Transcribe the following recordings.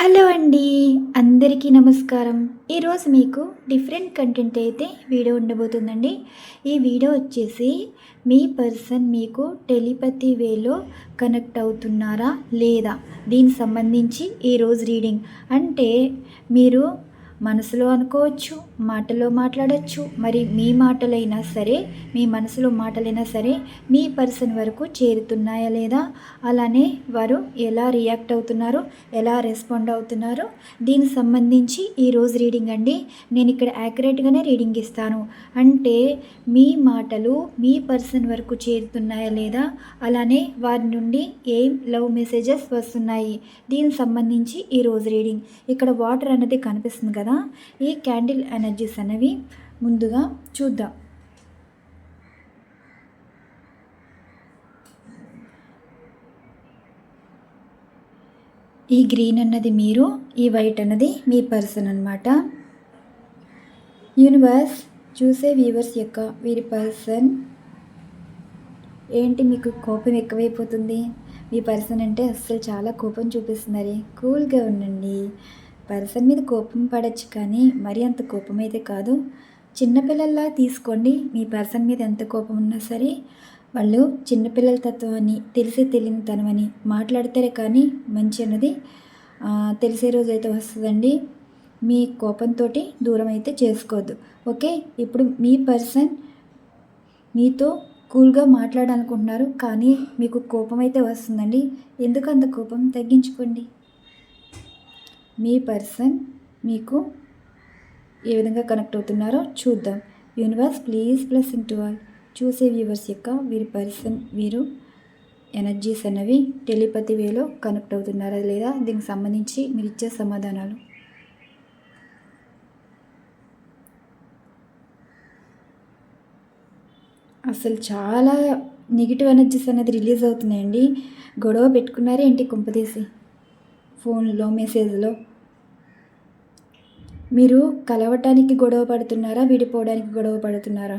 Hello అండి అందరికీ నమస్కారం. ఈరోజు మీకు డిఫరెంట్ కంటెంట్ అయితే వీడియో ఉండబోతుందండి. ఈ వీడియో వచ్చేసి మీ పర్సన్ మీకు టెలిపతి వేలో కనెక్ట్ అవుతున్నారా లేదా? దీనికి సంబంధించి ఈరోజు రీడింగ్. అంటే మీరు మనసులో అనుకోవచ్చు మాటలో మాట్లాడచ్చు. మరి మీ మాటలైనా సరే మీ మనసులో మాటలైనా సరే మీ పర్సన్ వరకు చేరుతున్నాయా లేదా? అలానే వారు ఎలా రియాక్ట్ అవుతున్నారు ఎలా రెస్పాండ్ అవుతున్నారు? దీనికి సంబంధించి ఈరోజు రీడింగ్ అండి. నేను ఇక్కడ యాక్యురేట్గానే రీడింగ్ ఇస్తాను. అంటే మీ మాటలు మీ పర్సన్ వరకు చేరుతున్నాయా లేదా? అలానే వారి నుండి ఏం లవ్ మెసేజెస్ వస్తున్నాయి? దీనికి సంబంధించి ఈరోజు రీడింగ్. ఇక్కడ వాటర్ అనేది కనిపిస్తుంది కదా? ఈ క్యాండిల్ ఎనర్జీస్ అనేవి ముందుగా చూద్దాం. ఈ గ్రీన్ అన్నది మీరు ఈ వైట్ అన్నది మీ పర్సన్ అనమాట యూనివర్స్ చూసే వ్యూవర్స్ యొక్క వీరి పర్సన్. ఏంటి మీకు కోపం ఎక్కువైపోతుంది? మీ పర్సన్ అంటే అస్సలు చాలా కోపం చూపిస్తున్నారు కూల్గా ఉండండి. పర్సన్ మీద కోపం పడచ్చు కానీ మరి అంత కోపం అయితే కాదు. చిన్నపిల్లల్లా తీసుకోండి. మీ పర్సన్ మీద ఎంత కోపం ఉన్నా సరే వాళ్ళు చిన్నపిల్లల తత్వం అని తెలిసి తెలియని తనమని మాట్లాడతారే కానీ మంచి అన్నది తెలిసే రోజు అయితే వస్తుందండి. మీ కోపంతో దూరం అయితే చేసుకోవద్దు. ఓకే? ఇప్పుడు మీ పర్సన్ మీతో కూల్గా మాట్లాడాలనుకుంటున్నారు కానీ మీకు కోపం అయితే వస్తుందండి. ఎందుకు అంత కోపం? తగ్గించుకోండి. మీ పర్సన్ మీకు ఏ విధంగా కనెక్ట్ అవుతున్నారో చూద్దాం. Universe please plus to all. చూసే వ్యూవర్స్ యొక్క వీరి పర్సన్ వీరు ఎనర్జీస్ అనేవి టెలిపతి వేలో కనెక్ట్ అవుతున్నారా లేదా? దీనికి సంబంధించి మీరు ఇచ్చే సమాధానాలు. అసలు చాలా నెగిటివ్ ఎనర్జీస్ అనేది రిలీజ్ అవుతున్నాయండి. గొడవ పెట్టుకున్నారే ఏంటి కుంపదీసి? ఫోన్లో మెసేజ్లో. మీరు కలవటానికి గొడవ పడుతున్నారా? విడిపోవడానికి గొడవ పడుతున్నారా?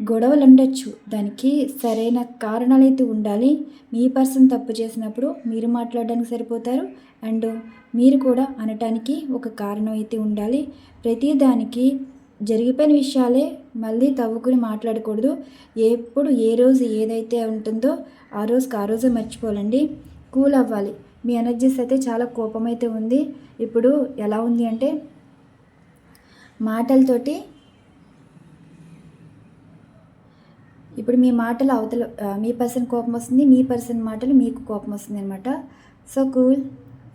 గొడవలు ఉండొచ్చు దానికి సరైన కారణాలు అయితే ఉండాలి. మీ పర్సన్ తప్పు చేసినప్పుడు మీరు మాట్లాడడానికి సరిపోతారు. అండ్ మీరు కూడా అనటానికి ఒక కారణం అయితే ఉండాలి. ప్రతి దానికి జరిగిపోయిన విషయాలే మళ్ళీ తవ్వుకుని మాట్లాడకూడదు. ఎప్పుడు ఏ రోజు ఏదైతే ఉంటుందో ఆ రోజుకి ఆ రోజే మర్చిపోవాలండి కూల్ అవ్వాలి. మీ ఎనర్జీస్ అయితే చాలా కోపం అయితే ఉంది. ఇప్పుడు ఎలా ఉంది అంటే మాటలతోటి ఇప్పుడు మీ మాటలు అవతల మీ పర్సన్ కోపం వస్తుంది మీ పర్సన్ మాటలు మీకు కోపం వస్తుంది అనమాట సో కూల్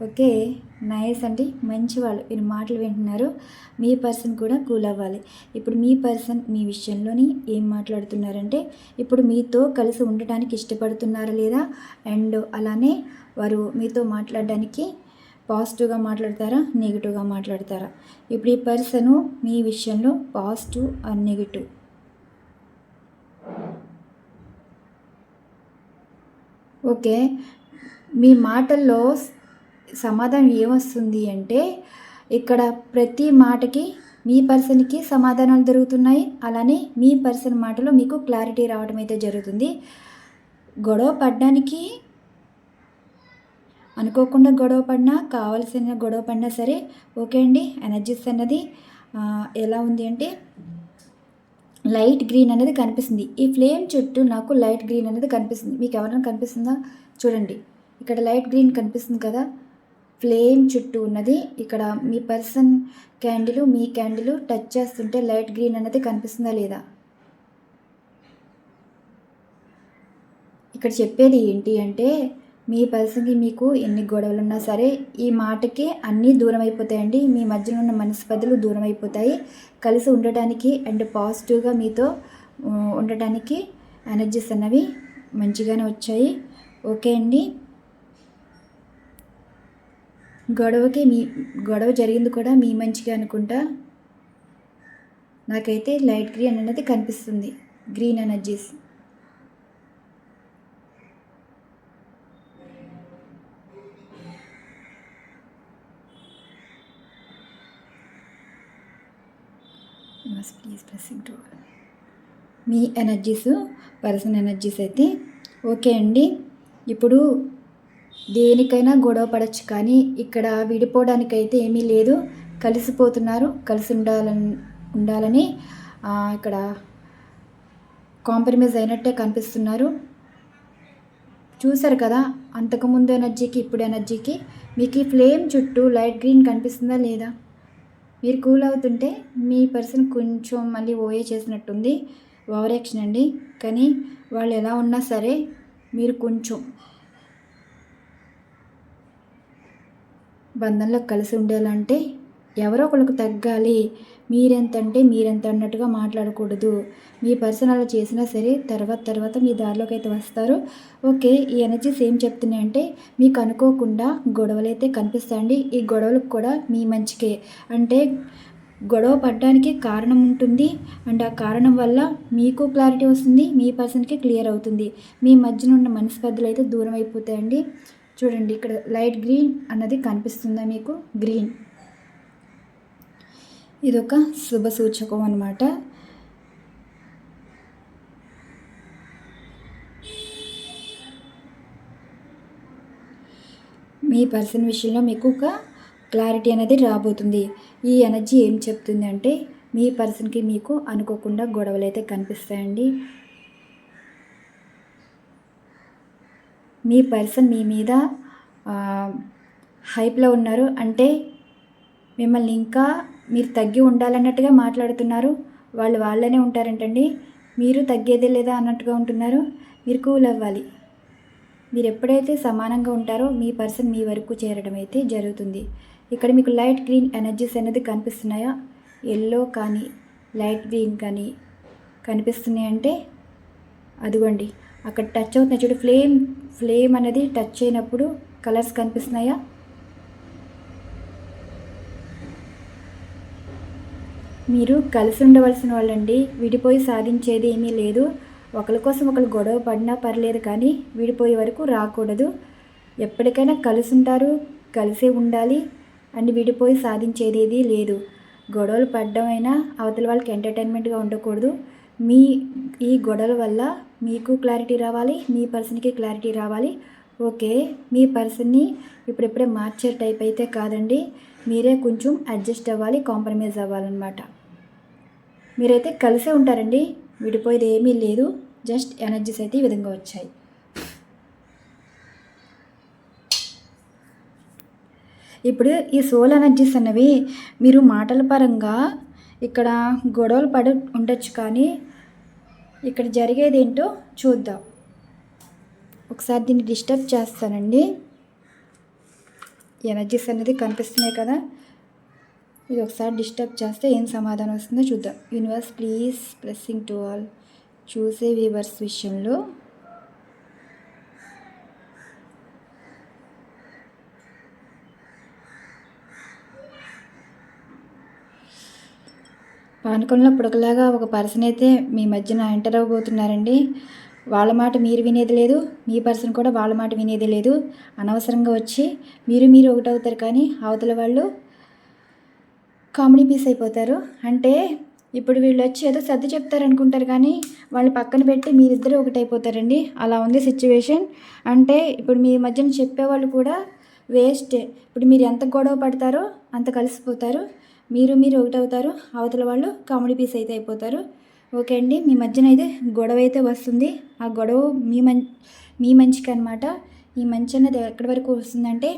ఓకే నైస్ అండి మంచి వాళ్ళు మీరు మాటలు వింటున్నారు మీ పర్సన్ కూడా కూల్ అవ్వాలి. ఇప్పుడు మీ పర్సన్ మీ విషయంలోని ఏం మాట్లాడుతున్నారంటే ఇప్పుడు మీతో కలిసి ఉండటానికి ఇష్టపడుతున్నారా లేదా? అండ్ అలానే వారు మీతో మాట్లాడడానికి పాజిటివ్గా మాట్లాడతారా? నెగిటివ్గా మాట్లాడతారా? ఇప్పుడు ఈ పర్సను మీ విషయంలో పాజిటివ్ ఆర్ నెగిటివ్? ఓకే. మీ మాటల్లో సమాధానం ఏమొస్తుంది అంటే ఇక్కడ ప్రతి మాటకి మీ పర్సన్కి సమాధానాలు దొరుకుతున్నాయి. అలానే మీ పర్సన్ మాటలో మీకు క్లారిటీ రావడం అయితే జరుగుతుంది. గొడవ పడడానికి అనుకోకుండా గొడవ పడినా కావాల్సిన గొడవ పడినా సరే ఓకే అండి ఎనర్జీస్ అన్నది ఎలా ఉంది అంటే లైట్ గ్రీన్ అనేది కనిపిస్తుంది. ఈ ఫ్లేమ్ చుట్టూ నాకు లైట్ గ్రీన్ అనేది కనిపిస్తుంది. మీకు ఎవరైనా కనిపిస్తుందా? చూడండి. ఇక్కడ లైట్ గ్రీన్ కనిపిస్తుంది కదా. ఫ్లేమ్ చుట్టూ ఉన్నది. ఇక్కడ మీ పర్సన్ క్యాండిల్ మీ క్యాండిల్ టచ్ చేస్తుంటే లైట్ గ్రీన్ అనేది కనిపిస్తుందా లేదా? ఇక్కడ చెప్పేది ఏంటి అంటే మీ పర్సన్కి మీకు ఎన్ని గొడవలు ఉన్నా సరే ఈ మాటకి అన్నీ దూరం అయిపోతాయండి మీ మధ్యలో ఉన్న మనస్పదులు దూరం అయిపోతాయి కలిసి ఉండటానికి అండ్ పాజిటివ్గా మీతో ఉండటానికి ఎనర్జీస్ అన్నవి మంచిగానే వచ్చాయి. ఓకే అండి? గొడవకి మీ గొడవ జరిగింది కూడా మీ మంచిగా అనుకుంటా? నాకైతే లైట్ గ్రీన్ అనేది కనిపిస్తుంది. Green energies. Is pressing to me energies person energies అయితే ఓకే అండి. ఇప్పుడు దేనికైనా గొడవ పడచ్చు కానీ ఇక్కడ విడిపోవడానికైతే ఏమీ లేదు. కలిసిపోతున్నారు కలిసి ఉండాలని ఉండాలని ఇక్కడ కాంప్రమైజ్ అయినట్టే కనిపిస్తున్నారు. చూసారు కదా అంతకుముందు ఎనర్జీకి ఇప్పుడు ఎనర్జీకి మీకు ఈ ఫ్లేమ్ చుట్టూ లైట్ గ్రీన్ కనిపిస్తుందా లేదా? మీరు కూల్ అవుతుంటే మీ పర్సన్ కొంచెం మళ్ళీ ఓఏ చేసినట్టుంది. ఓవర్ యాక్షన్ అండి. కానీ వాళ్ళు ఎలా ఉన్నా సరే మీరు కొంచెం బంధంలో కలిసి ఉండాలంటే ఎవరో ఒకరికి తగ్గాలి. మీరెంత అంటే మీరెంత అన్నట్టుగా మాట్లాడకూడదు. మీ పర్సన్ అలా చేసినా సరే తర్వాత తర్వాత మీ దారిలోకి అయితే వస్తారు. ఓకే ఈ ఎనర్జీస్ ఏం చెప్తున్నాయంటే మీకు అనుకోకుండా గొడవలు అయితే కనిపిస్తాయండి. ఈ గొడవలకు కూడా మీ మంచికే. అంటే గొడవ పడడానికి కారణం ఉంటుంది. అండ్ ఆ కారణం వల్ల మీకు క్లారిటీ వస్తుంది మీ పర్సన్కి క్లియర్ అవుతుంది. మీ మధ్యన ఉన్న మనస్పర్ధలు అయితే దూరం అయిపోతాయండి. చూడండి ఇక్కడ లైట్ గ్రీన్ అన్నది కనిపిస్తుందా మీకు? గ్రీన్. ఇదొక శుభ సూచకం అనమాట మీ పర్సన్ విషయంలో మీకు ఒక క్లారిటీ అనేది రాబోతుంది. ఈ ఎనర్జీ ఏం చెప్తుంది అంటే మీ పర్సన్కి మీకు అనుకోకుండా గొడవలు అయితే కనిపిస్తాయండి. మీ పర్సన్ మీ మీద హైప్లో ఉన్నారు అంటే మిమ్మల్ని ఇంకా మీరు తగ్గి ఉండాలన్నట్టుగా మాట్లాడుతున్నారు. వాళ్ళు వాళ్ళనే ఉంటారంటండి. మీరు తగ్గేదే లేదా అన్నట్టుగా ఉంటున్నారు. మీరు కూల్ అవ్వాలి. మీరు ఎప్పుడైతే సమానంగా ఉంటారో మీ పర్సన్ మీ వరకు చేరడం అయితే జరుగుతుంది. ఇక్కడ మీకు లైట్ గ్రీన్ ఎనర్జీస్ అనేది కనిపిస్తున్నాయా? ఎల్లో కానీ లైట్ గ్రీన్ కానీ కనిపిస్తున్నాయంటే అదిగోండి. అక్కడ టచ్ అవుతున్నాయి చూడు ఫ్లేమ్ ఫ్లేమ్ అనేది టచ్ అయినప్పుడు కలర్స్ కనిపిస్తున్నాయా? మీరు కలిసి ఉండవలసిన వాళ్ళండి. విడిపోయి సాధించేది ఏమీ లేదు. ఒకరి కోసం ఒకరు గొడవ పడినా పర్లేదు కానీ విడిపోయే వరకు రాకూడదు. ఎప్పటికైనా కలిసి ఉంటారు కలిసే ఉండాలి అండ్ విడిపోయి సాధించేది ఏది లేదు. గొడవలు పడడం అయినా అవతల వాళ్ళకి ఎంటర్టైన్మెంట్గా ఉండకూడదు. మీ ఈ గొడవల వల్ల మీకు క్లారిటీ రావాలి మీ పర్సన్కి క్లారిటీ రావాలి. ఓకే మీ పర్సన్ని ఇప్పుడిప్పుడే మార్చే టైప్ అయితే కాదండి. మీరే కొంచెం అడ్జస్ట్ అవ్వాలి కాంప్రమైజ్ అవ్వాలన్నమాట. మీరైతే కలిసే ఉంటారండి విడిపోయేది ఏమీ లేదు జస్ట్ ఎనర్జీస్ అయితే ఈ విధంగా వచ్చాయి. ఇప్పుడు ఈ సోల్ ఎనర్జీస్ అన్నవి మీరు మాటల పరంగా ఇక్కడ గొడవలు పడి ఉండొచ్చు కానీ ఇక్కడ జరిగేది ఏంటో చూద్దాం. ఒకసారి దీన్ని డిస్టర్బ్ చేస్తానండి. ఎనర్జీస్ అనేది కనిపిస్తున్నాయి కదా. ఇది ఒకసారి డిస్టర్బ్ చేస్తే ఏం సమాధానం వస్తుందో చూద్దాం. Universe please blessing to all చూసే వీవర్స్ విషయంలో పానకంలో పుడకలాగా ఒక పర్సన్ అయితే మీ మధ్యన ఎంటర్ అవ్వబోతున్నారండి. వాళ్ళ మాట మీరు వినేది లేదు మీ పర్సన్ కూడా వాళ్ళ మాట వినేది లేదు. అనవసరంగా వచ్చి మీరు మీరు ఒకటవుతారు కానీ అవతల వాళ్ళు కామెడీ పీస్ అయిపోతారు. అంటే ఇప్పుడు వీళ్ళు వచ్చి ఏదో సర్ది చెప్తారు అనుకుంటారు కానీ వాళ్ళు పక్కన పెట్టి మీరిద్దరూ ఒకటైపోతారండి. అలా ఉంది సిచ్యువేషన్. అంటే ఇప్పుడు మీ మధ్యన చెప్పేవాళ్ళు కూడా వేస్టే. ఇప్పుడు మీరు ఎంత గొడవ పడతారో అంత కలిసిపోతారు. మీరు మీరు ఒకటవుతారు. అవతల వాళ్ళు కామెడీ పీస్ అయితే అయిపోతారు. ఓకే అండి మీ మధ్యన అయితే గొడవ అయితే వస్తుంది. ఆ గొడవ మీ మం మీ మంచికి అనమాట ఈ మంచి అనేది ఎక్కడి వరకు వస్తుందంటే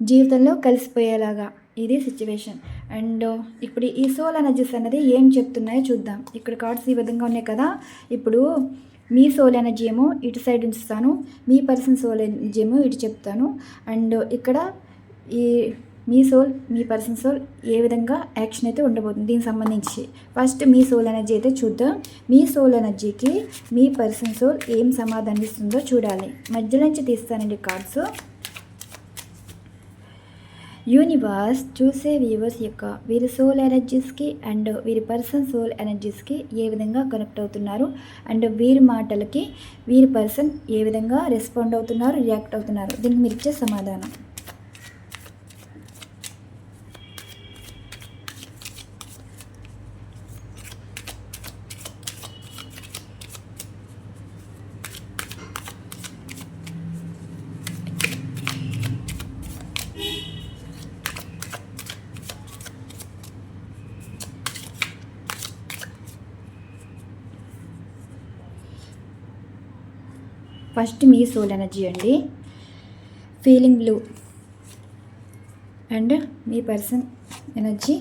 జీవితంలో కలిసిపోయేలాగా ఇది సిచ్యువేషన్ అండ్ uh, ఇప్పుడు ఈ సోల్ ఎనర్జీస్ అనేది ఏం చెప్తున్నాయో చూద్దాం. ఇక్కడ కార్డ్స్ ఈ విధంగా ఉన్నాయి కదా. ఇప్పుడు మీ సోల్ ఎనర్జీ ఏమో ఇటు సైడ్ ఉంచుతాను. మీ పర్సన్ సోల్ ఎనర్జీ ఏమో ఇటు చెప్తాను. అండ్ uh, ఇక్కడ ఈ మీ సోల్ మీ పర్సన్ సోల్ ఏ విధంగా యాక్షన్ అయితే ఉండబోతుంది దీనికి సంబంధించి. ఫస్ట్ మీ సోల్ ఎనర్జీ అయితే చూద్దాం. మీ సోల్ ఎనర్జీకి మీ పర్సన్ సోల్ ఏం సమాధానం ఇస్తుందో చూడాలి. మధ్యలో నుంచి తీస్తానండి కార్డ్స్. యూనివర్స్ చూసే వ్యూవర్స్ యొక్క వీరి సోల్ ఎనర్జీస్కి అండ్ వీరి పర్సన్ సోల్ ఎనర్జీస్కి ఏ విధంగా కనెక్ట్ అవుతున్నారు? అండ్ వీరి మాటలకి వీరి పర్సన్ ఏ విధంగా రెస్పాండ్ అవుతున్నారు రియాక్ట్ అవుతున్నారు? దీనికి మీరు ఇచ్చే సమాధానం. ఫస్ట్ మీ సోల్ ఎనర్జీ అండి. Feeling blue. అండ్ మీ పర్సన్ ఎనర్జీ.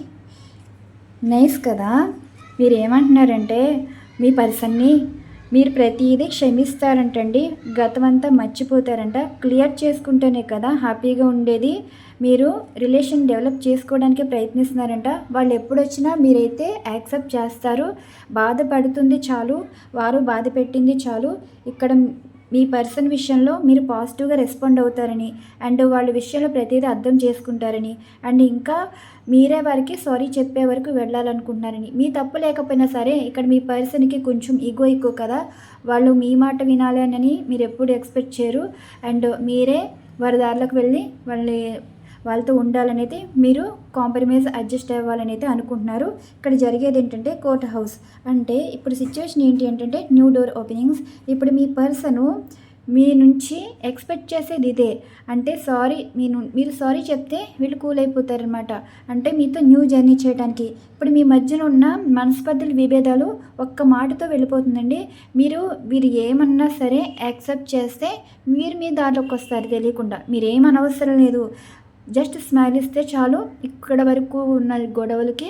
నైస్ కదా. మీరు ఏమంటున్నారంటే మీ పర్సన్ని మీరు ప్రతిదీ క్షమిస్తారంటండి. గతమంతా మర్చిపోతారంట. క్లియర్ చేసుకుంటేనే కదా హ్యాపీగా ఉండేది. మీరు రిలేషన్ డెవలప్ చేసుకోవడానికి ప్రయత్నిస్తున్నారంట. వాళ్ళు ఎప్పుడు వచ్చినా మీరైతే యాక్సెప్ట్ చేస్తారు. బాధపడుతుంది చాలు. వారు బాధ పెట్టింది చాలు. ఇక్కడ మీ పర్సన్ విషయంలో మీరు పాజిటివ్గా రెస్పాండ్ అవుతారని అండ్ వాళ్ళ విషయంలో ప్రతిదీ అర్థం చేసుకుంటారని అండ్ ఇంకా మీరే వారికి సారీ చెప్పే వరకు వెళ్ళాలనుకుంటున్నారని. మీ తప్పు లేకపోయినా సరే ఇక్కడ మీ పర్సన్కి కొంచెం ఈగో ఎక్కువ కదా. వాళ్ళు మీ మాట వినాలి అని మీరు ఎప్పుడు ఎక్స్పెక్ట్ చేయరు. అండ్ మీరే వారి దారిలోకి వెళ్ళి వాళ్ళని వాళ్ళతో ఉండాలనైతే మీరు కాంప్రమైజ్ అడ్జస్ట్ అవ్వాలని అయితే అనుకుంటున్నారు. ఇక్కడ జరిగేది ఏంటంటే కోర్ట్ హౌస్ అంటే ఇప్పుడు సిచ్యువేషన్ ఏంటి ఏంటంటే న్యూ డోర్ ఓపెనింగ్స్ ఇప్పుడు మీ పర్సను మీ నుంచి ఎక్స్పెక్ట్ చేసేది ఇదే. అంటే సారీ మీ ను- మీరు సారీ చెప్తే వీళ్ళు కూల్ అయిపోతారనమాట అంటే మీతో న్యూ జర్నీ చేయడానికి. ఇప్పుడు మీ మధ్యన ఉన్న మనస్పర్ధుల విభేదాలు ఒక్క మాటతో వెళ్ళిపోతుందండి. మీరు మీరు ఏమన్నా సరే యాక్సెప్ట్ చేస్తే మీరు మీ దారిలోకి వస్తారు తెలియకుండా. మీరేమనవసరం లేదు. జస్ట్ స్మైల్ ఇస్తే చాలు. ఇక్కడ వరకు ఉన్న గొడవలకి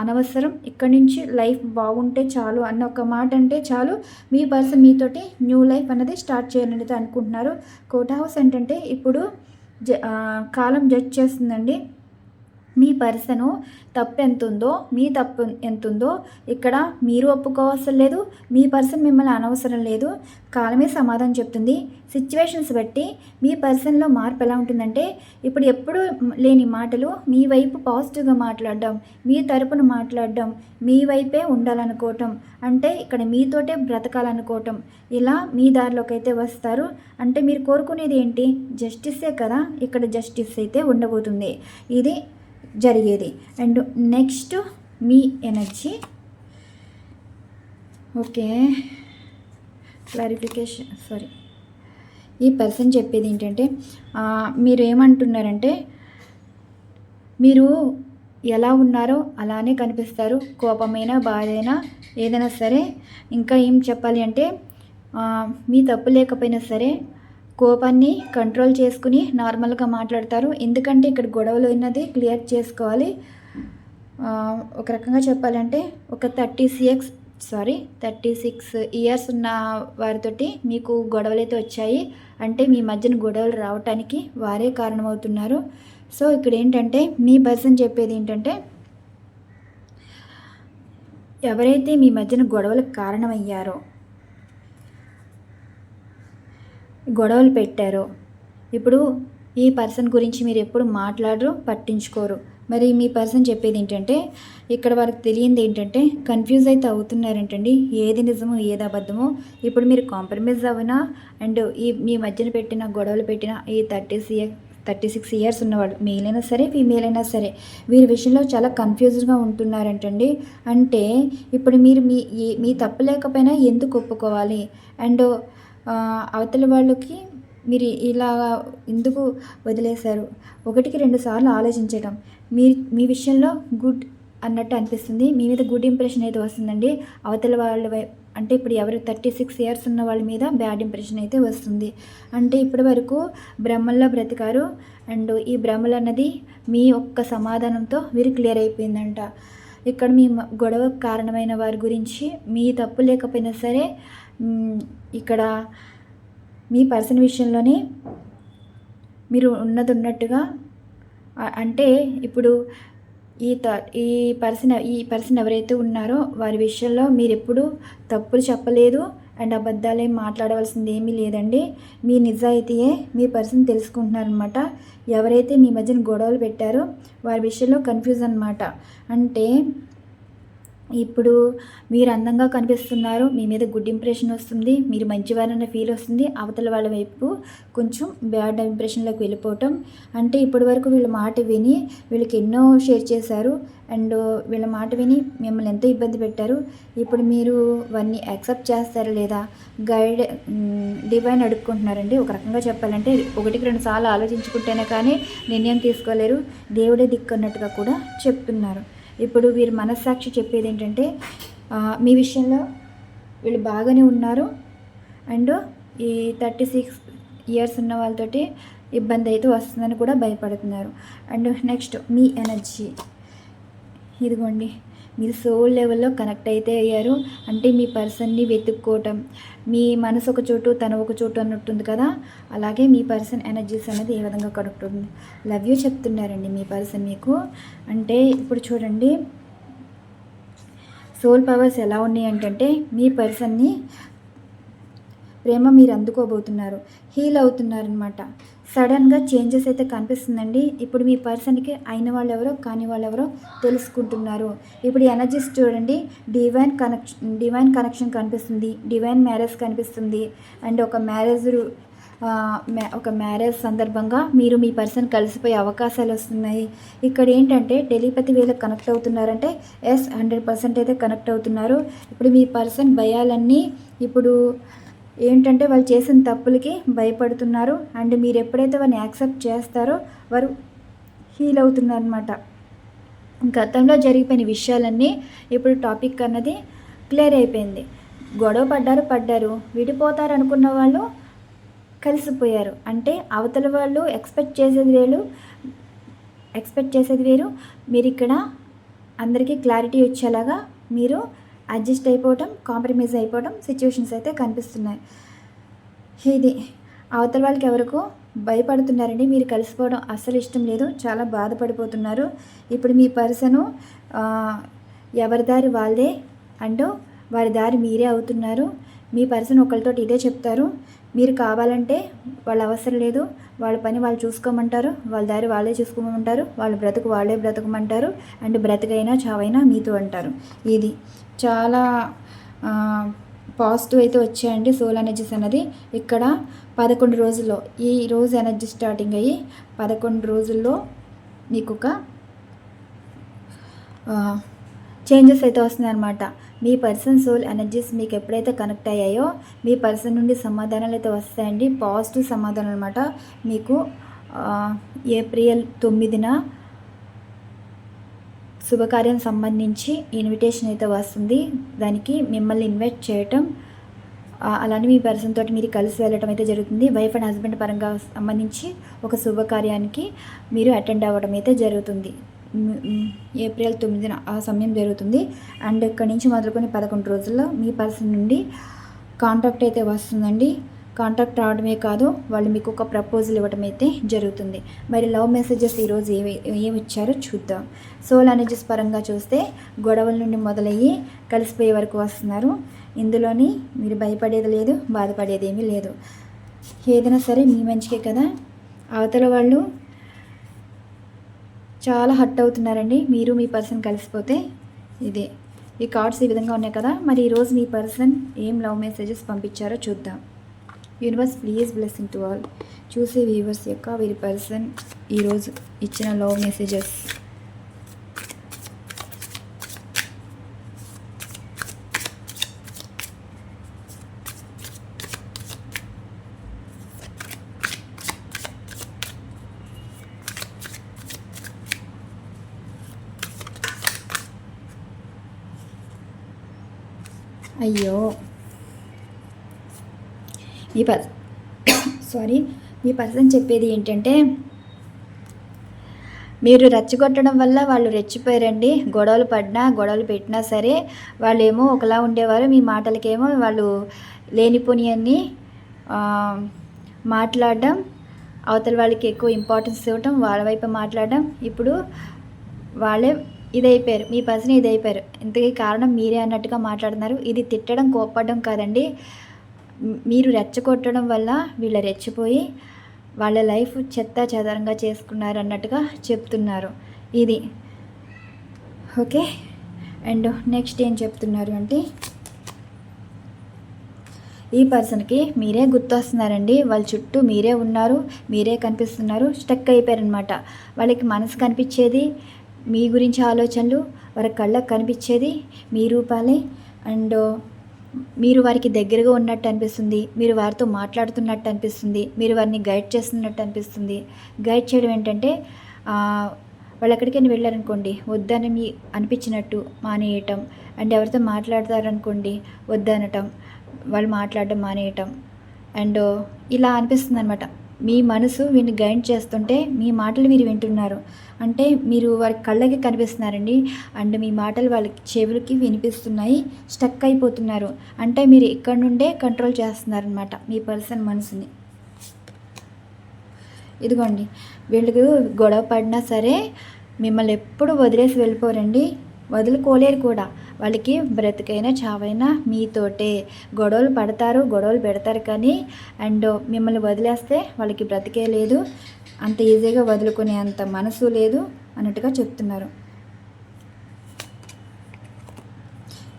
అనవసరం. ఇక్కడి నుంచి లైఫ్ బాగుంటే చాలు అన్న ఒక మాట అంటే చాలు. మీ పర్సన్ మీతోటి న్యూ లైఫ్ అనేది స్టార్ట్ చేయాలని అయితే అనుకుంటున్నారు. కోట హౌస్ ఏంటంటే ఇప్పుడు జ కాలం జడ్జ్ చేస్తుందండి. మీ పర్సను తప్పు ఎంత ఉందో మీ తప్పు ఎంత ఉందో ఇక్కడ మీరు ఒప్పుకోవసరం లేదు మీ పర్సన్ మిమ్మల్ని అనవసరం లేదు. కాలమే సమాధానం చెప్తుంది. సిచ్యువేషన్స్ బట్టి మీ పర్సన్లో మార్పు ఎలా ఉంటుందంటే ఇప్పుడు ఎప్పుడు లేని మాటలు మీ వైపు పాజిటివ్గా మాట్లాడడం మీ తరపున మాట్లాడడం మీ వైపే ఉండాలనుకోవటం అంటే ఇక్కడ మీతోటే బ్రతకాలనుకోవటం ఇలా మీ దారిలోకి అయితే వస్తారు. అంటే మీరు కోరుకునేది ఏంటి? జస్టిసే కదా ఇక్కడ జస్టిస్ అయితే ఉండబోతుంది. ఇది జరిగేది. అండ్ నెక్స్ట్ మీ ఎనర్జీ. ఓకే. Clarification sorry. ఈ పర్సన్ చెప్పేది ఏంటంటే మీరు ఏమంటున్నారంటే మీరు ఎలా ఉన్నారో అలానే కనిపిస్తారు. కోపమైనా బాధైనా ఏదైనా సరే. ఇంకా ఏం చెప్పాలి అంటే మీ తప్పు లేకపోయినా సరే కోపాన్ని కంట్రోల్ చేసుకుని నార్మల్గా మాట్లాడతారు. ఎందుకంటే ఇక్కడ గొడవలు ఉన్నది క్లియర్ చేసుకోవాలి. ఒక రకంగా చెప్పాలంటే ఒక thirty six sorry thirty six years ఉన్న వారితోటి మీకు గొడవలు అయితే వచ్చాయి. అంటే మీ మధ్యన గొడవలు రావటానికి వారే కారణమవుతున్నారు. సో ఇక్కడ ఏంటంటే మీ పర్సన్ చెప్పేది ఏంటంటే ఎవరైతే మీ మధ్యన గొడవలకు కారణమయ్యారో గొడవలు పెట్టారో. ఇప్పుడు ఈ పర్సన్ గురించి మీరు ఎప్పుడు మాట్లాడరు పట్టించుకోరు. మరి మీ పర్సన్ చెప్పేది ఏంటంటే ఇక్కడ వారికి తెలియంది ఏంటంటే కన్ఫ్యూజ్ అయితే అవుతున్నారంటండి. ఏది నిజమో ఏది అబద్ధమో. ఇప్పుడు మీరు కాంప్రమైజ్ అవ్వనా? అండ్ ఈ మీ మధ్యన పెట్టిన గొడవలు పెట్టిన ఈ థర్టీ సిఎ థర్టీ సిక్స్ ఇయర్స్ ఉన్నవాడు మేల్ అయినా సరే ఫీమేల్ అయినా సరే వీరి విషయంలో చాలా కన్ఫ్యూజ్గా ఉంటున్నారంటండి. అంటే ఇప్పుడు మీరు మీ మీ తప్పు లేకపోయినా ఎందుకు ఒప్పుకోవాలి? అండ్ అవతల వాళ్ళకి మీరు ఇలా ఎందుకు వదిలేశారు? ఒకటికి రెండు సార్లు ఆలోచించడం మీ మీ విషయంలో గుడ్ అన్నట్టు అనిపిస్తుంది. మీ మీద గుడ్ ఇంప్రెషన్ అయితే వస్తుందండి. అవతల వాళ్ళ అంటే ఇప్పుడు ఎవరు థర్టీ సిక్స్ ఇయర్స్ ఉన్న వాళ్ళ మీద బ్యాడ్ ఇంప్రెషన్ అయితే వస్తుంది. అంటే ఇప్పటి వరకు బ్రహ్మల్లో బ్రతికారు. అండ్ ఈ బ్రహ్మలు అన్నది మీ ఒక్క సమాధానంతో వీరు క్లియర్ అయిపోయిందంట. ఇక్కడ మీ గొడవకు కారణమైన వారి గురించి మీ తప్పు లేకపోయినా సరే ఇక్కడ మీ పర్సన్ విషయంలోనే మీరు ఉన్నది ఉన్నట్టుగా అంటే ఇప్పుడు ఈ త ఈ పర్సన్ ఈ పర్సన్ ఎవరైతే ఉన్నారో వారి విషయంలో మీరు ఎప్పుడు తప్పులు చెప్పలేదు అండ్ అబద్ధాలు ఏం మాట్లాడవలసింది ఏమీ లేదండి. మీ నిజాయితీయే మీ పర్సన్ తెలుసుకుంటున్నారనమాట ఎవరైతే మీ మధ్యన గొడవలు పెట్టారో వారి విషయంలో కన్ఫ్యూజ్ అనమాట అంటే ఇప్పుడు మీరు అందంగా కనిపిస్తున్నారు మీ మీద గుడ్ ఇంప్రెషన్ వస్తుంది మీరు మంచివారన్న ఫీల్ వస్తుంది అవతల వాళ్ళ వైపు కొంచెం బ్యాడ్ ఇంప్రెషన్లోకి వెళ్ళిపోవటం. అంటే ఇప్పటి వరకు వీళ్ళ మాట విని వీళ్ళకి ఎన్నో షేర్ చేశారు అండ్ వీళ్ళ మాట విని మిమ్మల్ని ఎంతో ఇబ్బంది పెట్టారు. ఇప్పుడు మీరు వారిని యాక్సెప్ట్ చేస్తారా లేదా? గైడ్ డివైన్ అడుక్కుంటున్నారండి. ఒక రకంగా చెప్పాలంటే ఒకటికి రెండు సార్లు ఆలోచించుకుంటేనే కానీ నిర్ణయం తీసుకోలేరు. దేవుడే దిక్కు అన్నట్టుగా కూడా చెప్తున్నారు. ఇప్పుడు వీరి మనస్సాక్షి చెప్పేది ఏంటంటే మీ విషయంలో వీళ్ళు బాగానే ఉన్నారు. అండ్ ఈ థర్టీ సిక్స్ ఇయర్స్ ఉన్న వాళ్ళతోటి ఇబ్బంది అయితే వస్తుందని కూడా భయపడుతున్నారు. అండ్ నెక్స్ట్ మీ ఎనర్జీ. ఇదిగోండి. మీరు సోల్ లెవెల్లో కనెక్ట్ అయితే అయ్యారు. అంటే మీ పర్సన్ని వెతుక్కోవటం మీ మనసు ఒక చోటు తన ఒక చోటు అన్నట్టుంది కదా? అలాగే మీ పర్సన్ ఎనర్జీస్ అనేది ఏ విధంగా కనెక్ట్ అవుతుంది లవ్ యూ చెప్తున్నారండి మీ పర్సన్ మీకు. అంటే ఇప్పుడు చూడండి. సోల్ పవర్స్ ఎలా ఉన్నాయి అంటే మీ పర్సన్ని ప్రేమ మీరు అందుకోబోతున్నారు. హీల్ అవుతున్నారనమాట సడన్గా చేంజెస్ అయితే కనిపిస్తుందండి. ఇప్పుడు మీ పర్సన్కి అయిన వాళ్ళు ఎవరో కాని వాళ్ళు ఎవరో తెలుసుకుంటున్నారు. ఇప్పుడు ఎనర్జీస్ చూడండి. డివైన్ కనెక్షన్ డివైన్ కనెక్షన్ కనిపిస్తుంది. డివైన్ మ్యారేజ్ కనిపిస్తుంది. అండ్ ఒక మ్యారేజ్ ఒక మ్యారేజ్ సందర్భంగా మీరు మీ పర్సన్ కలిసిపోయే అవకాశాలు వస్తున్నాయి. ఇక్కడ ఏంటంటే టెలిపతి వేలకు కనెక్ట్ అవుతున్నారంటే ఎస్ హండ్రెడ్ పర్సెంట్ అయితే కనెక్ట్ అవుతున్నారు. ఇప్పుడు మీ పర్సన్ భయాలన్నీ ఇప్పుడు ఏంటంటే వాళ్ళు చేసిన తప్పులకి భయపడుతున్నారు. అండ్ మీరు ఎప్పుడైతే వారిని యాక్సెప్ట్ చేస్తారో వారు హీల్ అవుతున్నారనమాట గతంలో జరిగిపోయిన విషయాలన్నీ ఇప్పుడు టాపిక్ అన్నది క్లియర్ అయిపోయింది. గొడవ పడ్డారు పడ్డారు. విడిపోతారు అనుకున్న వాళ్ళు కలిసిపోయారు. అంటే అవతల వాళ్ళు ఎక్స్పెక్ట్ చేసేది వేరు ఎక్స్పెక్ట్ చేసేది వేరు. మీరు ఇక్కడ అందరికీ క్లారిటీ వచ్చేలాగా మీరు అడ్జస్ట్ అయిపోవటం కాంప్రమైజ్ అయిపోవటం సిచ్యువేషన్స్ అయితే కనిపిస్తున్నాయి. ఇది అవతల వాళ్ళకి ఎవరికో భయపడుతున్నారండి. మీరు కలిసిపోవడం అస్సలు ఇష్టం లేదు. చాలా బాధపడిపోతున్నారు. ఇప్పుడు మీ పర్సను ఎవరి దారి వాళ్ళదే అంటూ వారి దారి మీరే అవుతున్నారు. మీ పర్సన్ ఒకరితో ఇదే చెప్తారు. మీరు కావాలంటే వాళ్ళు అవసరం లేదు. వాళ్ళ పని వాళ్ళు చూసుకోమంటారు. వాళ్ళ దారి వాళ్ళే చూసుకోమంటారు. వాళ్ళ బ్రతుకు వాళ్ళే బ్రతకమంటారు. అండ్ బ్రతకైనా చావైనా మీతో అంటారు. ఇది చాలా పాజిటివ్ అయితే వచ్చాయండి సోల్ ఎనర్జీస్ అనేది ఇక్కడ పదకొండు రోజుల్లో ఈ రోజు ఎనర్జీ స్టార్టింగ్ అయ్యి పదకొండు రోజుల్లో మీకు ఒక చేంజెస్ అయితే వస్తున్నాయి అనమాట మీ పర్సన్ సోల్ ఎనర్జీస్ మీకు ఎప్పుడైతే కనెక్ట్ అయ్యాయో మీ పర్సన్ నుండి సమాధానాలు అయితే వస్తాయండి. పాజిటివ్ సమాధానం అనమాట మీకు ఏప్రిల్ తొమ్మిదిన శుభకార్యం సంబంధించి ఇన్విటేషన్ అయితే వస్తుంది. దానికి మిమ్మల్ని ఇన్వైట్ చేయటం అలానే మీ పర్సన్ తోటి మీరు కలిసి వెళ్ళటం అయితే జరుగుతుంది. వైఫ్ అండ్ హస్బెండ్ పరంగా సంబంధించి ఒక శుభకార్యానికి మీరు అటెండ్ అవ్వడం అయితే జరుగుతుంది. ఏప్రిల్ తొమ్మిదిన ఆ సమయం జరుగుతుంది. అండ్ ఇక్కడ నుంచి మొదలుకొని పదకొండు రోజుల్లో మీ పర్సన్ నుండి కాంటాక్ట్ అయితే వస్తుందండి. కాంటాక్ట్ రావడమే కాదు వాళ్ళు మీకు ఒక ప్రపోజల్ ఇవ్వడం అయితే జరుగుతుంది. మరి లవ్ మెసేజెస్ ఈరోజు ఏవి ఏమి ఇచ్చారో చూద్దాం. సోల్ ఎనర్జీస్ పరంగా చూస్తే గొడవల నుండి మొదలయ్యి కలిసిపోయే వరకు వస్తున్నారు. ఇందులోని మీరు భయపడేది లేదు బాధపడేది ఏమీ లేదు. ఏదైనా సరే మీ మంచికే కదా. అవతల వాళ్ళు చాలా హట్ అవుతున్నారండి. మీరు మీ పర్సన్ కలిసిపోతే ఇదే. ఈ కార్డ్స్ ఈ విధంగా ఉన్నాయి కదా. మరి ఈరోజు మీ పర్సన్ ఏం లవ్ మెసేజెస్ పంపించారో చూద్దాం. Universe please blessing to all చూసే వ్యూవర్స్ యొక్క వీరి పర్సన్ ఈరోజు ఇచ్చిన లవ్ మెసేజెస్ అయ్యో. మీ ప సారీ మీ పర్సన్ చెప్పేది ఏంటంటే మీరు రెచ్చగొట్టడం వల్ల వాళ్ళు రెచ్చిపోయారండి. గొడవలు పడినా గొడవలు పెట్టినా సరే వాళ్ళు ఏమో ఒకలా ఉండేవారు. మీ మాటలకేమో వాళ్ళు లేనిపోని అన్ని మాట్లాడడం అవతల వాళ్ళకి ఎక్కువ ఇంపార్టెన్స్ ఇవ్వటం వాళ్ళ వైపు మాట్లాడడం ఇప్పుడు వాళ్ళే ఇదైపోయారు. మీ పర్సన్ ఇదైపోయారు. ఇంతకీ కారణం మీరే అన్నట్టుగా మాట్లాడుతున్నారు. ఇది తిట్టడం కోప్పడడం కాదండి. మీరు రెచ్చగొట్టడం వల్ల వీళ్ళ రెచ్చిపోయి వాళ్ళ లైఫ్ చెత్త చెదరంగా చేసుకున్నారు అన్నట్టుగా చెప్తున్నారు. ఇది. ఓకే? అండ్ నెక్స్ట్ ఏం చెప్తున్నారు అంటే ఈ పర్సన్కి మీరే గుర్తొస్తున్నారండి. వాళ్ళ చుట్టూ మీరే ఉన్నారు మీరే కనిపిస్తున్నారు స్టక్ అయిపోయారనమాట వాళ్ళకి మనసు కనిపించేది మీ గురించి ఆలోచనలు వారి కళ్ళకు కనిపించేది మీ రూపాలే. అండ్ మీరు వారికి దగ్గరగా ఉన్నట్టు అనిపిస్తుంది మీరు వారితో మాట్లాడుతున్నట్టు అనిపిస్తుంది మీరు వారిని గైడ్ చేస్తున్నట్టు అనిపిస్తుంది. గైడ్ చేయడం ఏంటంటే వాళ్ళు ఎక్కడికైనా వెళ్ళారనుకోండి వద్దని మీ అనిపించినట్టు మానేయటం. అండ్ ఎవరితో మాట్లాడతారనుకోండి వద్దనటం. వాళ్ళు మాట్లాడడం మానేయటం. అండ్ ఇలా అనిపిస్తుంది అనమాట మీ మనసు వీరిని గైడ్ చేస్తుంటే మీ మాటలు మీరు వింటున్నారు. అంటే మీరు వారి కళ్ళకి కనిపిస్తున్నారండి. అండ్ మీ మాటలు వాళ్ళకి చెవులకి వినిపిస్తున్నాయి. స్టక్ అయిపోతున్నారు. అంటే మీరు ఇక్కడ నుండే కంట్రోల్ చేస్తున్నారనమాట మీ పర్సన్ మనసుని. ఇదిగోండి. వీళ్ళకు గొడవ పడినా సరే మిమ్మల్ని ఎప్పుడు వదిలేసి వెళ్ళిపోరండి. వదులుకోలేరు కూడా. వాళ్ళకి బ్రతికైనా చావైనా మీతోటే. గొడవలు పడతారు గొడవలు పెడతారు కానీ అండ్ మిమ్మల్ని వదిలేస్తే వాళ్ళకి బ్రతికే లేదు. అంత ఈజీగా వదులుకునే అంత మనసు లేదు అన్నట్టుగా చెప్తున్నారు.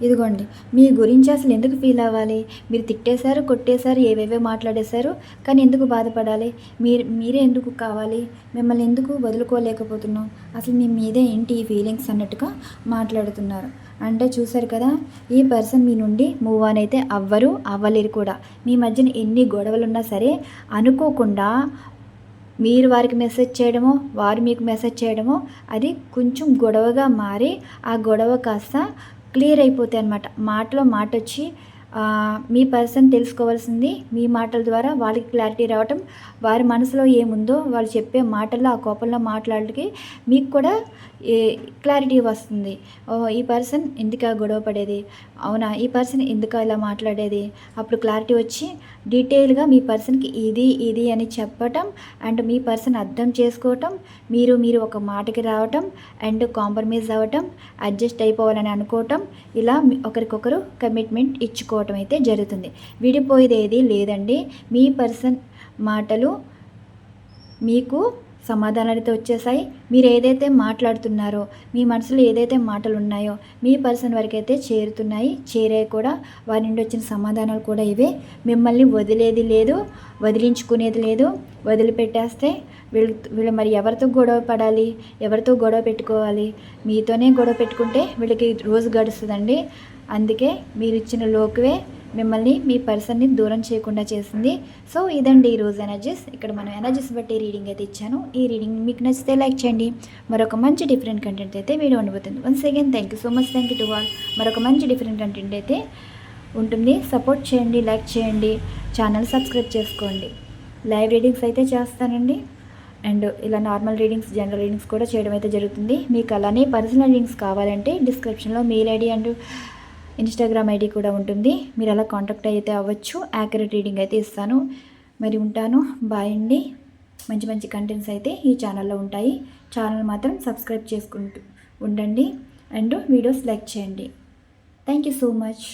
ఇదిగోండి మీ గురించి అసలు ఎందుకు ఫీల్ అవ్వాలి? మీరు తిట్టేశారు కొట్టేశారు ఏవేవో మాట్లాడేశారు కానీ ఎందుకు బాధపడాలి? మీరు మీరే ఎందుకు కావాలి? మిమ్మల్ని ఎందుకు వదులుకోలేకపోతున్నాం? అసలు మీ మీదే ఏంటి ఈ ఫీలింగ్స్ అన్నట్టుగా మాట్లాడుతున్నారు. అంటే చూశారు కదా ఈ పర్సన్ మీ నుండి మూవ్ ఆన్ అయితే అవ్వరు అవ్వలేరు కూడా. మీ మధ్యన ఎన్ని గొడవలు ఉన్నా సరే అనుకోకుండా మీరు వారికి మెసేజ్ చేయడమో వారు మీకు మెసేజ్ చేయడమో అది కొంచెం గొడవగా మారి ఆ గొడవ కాస్త క్లియర్ అయిపోతాయి అనమాట మాటలో మాట వచ్చి మీ పర్సన్ తెలుసుకోవాల్సింది మీ మాటల ద్వారా వాళ్ళకి క్లారిటీ రావటం వారి మనసులో ఏముందో వాళ్ళు చెప్పే మాటల్లో ఆ కోపంలో మాట్లాడడానికి మీకు కూడా క్లారిటీ వస్తుంది. ఈ పర్సన్ ఎందుకు గొడవ పడేది? అవునా ఈ పర్సన్ ఎందుకు ఇలా మాట్లాడేది? అప్పుడు క్లారిటీ వచ్చి డీటెయిల్గా మీ పర్సన్కి ఇది ఇది అని చెప్పటం అండ్ మీ పర్సన్ అర్థం చేసుకోవటం మీరు మీరు ఒక మాటకి రావటం అండ్ కాంప్రమైజ్ అవ్వటం అడ్జస్ట్ అయిపోవాలని అనుకోవటం ఇలా ఒకరికొకరు కమిట్మెంట్ ఇచ్చుకోవటం అయితే జరుగుతుంది. విడిపోయేది ఏది లేదండి. మీ పర్సన్ మాటలు మీకు సమాధానాలతో వచ్చేసాయి. మీరు ఏదైతే మాట్లాడుతున్నారో మీ మనసులో ఏదైతే మాటలు ఉన్నాయో మీ పర్సన్ వరకు అయితే చేరుతున్నాయి చేరే కూడా. వారి నుండి వచ్చిన సమాధానాలు కూడా ఇవే. మిమ్మల్ని వదిలేది లేదు వదిలించుకునేది లేదు. వదిలిపెట్టేస్తే వీళ్ళు వీళ్ళు మరి ఎవరితో గొడవ పడాలి ఎవరితో గొడవ పెట్టుకోవాలి? మీతోనే గొడవ పెట్టుకుంటే వీళ్ళకి రోజు గడుస్తుందండి. అందుకే మీరు ఇచ్చిన లోకువే. మిమ్మల్ని మీ పర్సన్ని దూరం చేయకుండా చేసింది. సో ఇదండి ఈరోజు ఎనర్జీస్ ఇక్కడ మనం ఎనర్జీస్ బట్టి రీడింగ్ అయితే ఇచ్చాను. ఈ రీడింగ్ మీకు నచ్చితే లైక్ చేయండి. మరొక మంచి డిఫరెంట్ కంటెంట్ అయితే వీడియో ఉండబోతుంది. Once again thank you so much thank you to all మరొక మంచి డిఫరెంట్ కంటెంట్ అయితే ఉంటుంది. సపోర్ట్ చేయండి లైక్ చేయండి. ఛానల్ సబ్స్క్రైబ్ చేసుకోండి. లైవ్ రీడింగ్స్ అయితే చేస్తానండి. అండ్ ఇలా నార్మల్ రీడింగ్స్ జనరల్ రీడింగ్స్ కూడా చేయడం అయితే జరుగుతుంది. మీకు అలానే పర్సనల్ రీడింగ్స్ కావాలంటే డిస్క్రిప్షన్లో mail ID and Instagram ID కూడా ఉంటుంది. మీరు అలా కాంటాక్ట్ అయితే అవ్వచ్చు. యాక్యురేట్ రీడింగ్ అయితే ఇస్తాను. మరి ఉంటాను. బాయ్ అండి. మంచి మంచి కంటెంట్స్ అయితే ఈ ఛానల్లో ఉంటాయి. ఛానల్ మాత్రం సబ్స్క్రైబ్ చేసుకుంటూ ఉండండి. అండ్ వీడియోస్ లైక్ చేయండి. Thank you so much